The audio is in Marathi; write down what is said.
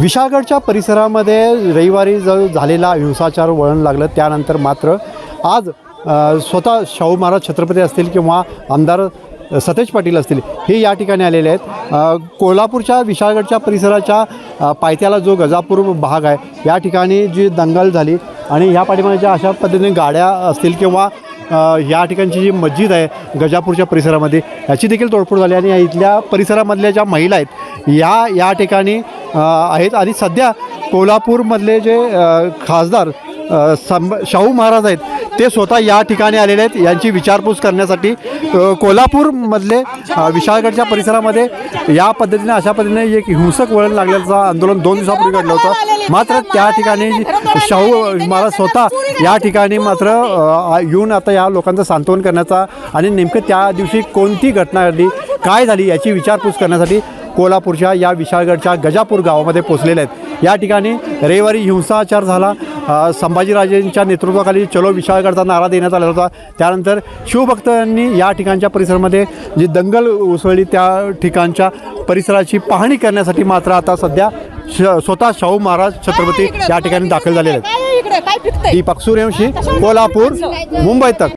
विशाळगडच्या परिसरामध्ये रविवारी जो झालेला हिंसाचार वळण लागलं त्यानंतर मात्र आज स्वतः शाहू महाराज छत्रपती असतील किंवा आमदार सतेज पाटील असतील हे या ठिकाणी आलेले आहेत. कोल्हापूरच्या विशाळगडच्या परिसराच्या पायथ्याला जो गजापूर भाग आहे या ठिकाणी जी दंगल झाली आणि ह्या पाठीमागच्या अशा पद्धतीने गाड्या असतील किंवा या ठिकाणची जी मस्जिद आहे गजापूरच्या परिसरामध्ये याची देखील तोडफोड झाली आणि या इथल्या परिसरामधल्या ज्या महिला आहेत या या ठिकाणी आहेत. आणि सध्या कोल्हापूरमधले जे खासदार अ, संभ शाहू महाराज आहेत ते स्वतः या ठिकाणी आलेले आहेत. यांची विचारपूस करण्यासाठी कोल्हापूरमधले विशाळगडच्या परिसरामध्ये या पद्धतीने अशा पद्धतीने एक हिंसक वळण लागल्याचं आंदोलन दोन दिवसापूर्वी घडलं होतं. मात्र त्या ठिकाणी शाहू महाराज स्वतः या ठिकाणी मात्र येऊन आता या लोकांचं सांत्वन करण्याचा आणि नेमकं त्या दिवशी कोणती घटना घडली काय झाली याची विचारपूस करण्यासाठी कोल्हापूरच्या या विशाळगडच्या गजापूर गावामध्ये पोचलेले आहेत. या ठिकाणी रविवारी हिंसाचार झाला. संभाजीराजेंच्या नेतृत्वाखाली चलो विशाळगडचा नारा देण्यात आला होता. त्यानंतर शिवभक्तांनी या ठिकाणच्या परिसरामध्ये जी दंगल उसळली त्या ठिकाणच्या परिसराची पाहणी करण्यासाठी मात्र आता सध्या श स्वतः शाहू महाराज छत्रपती या ठिकाणी दाखल झालेले आहेत. दीपक सूर्यवंशी कोल्हापूर मुंबई तक.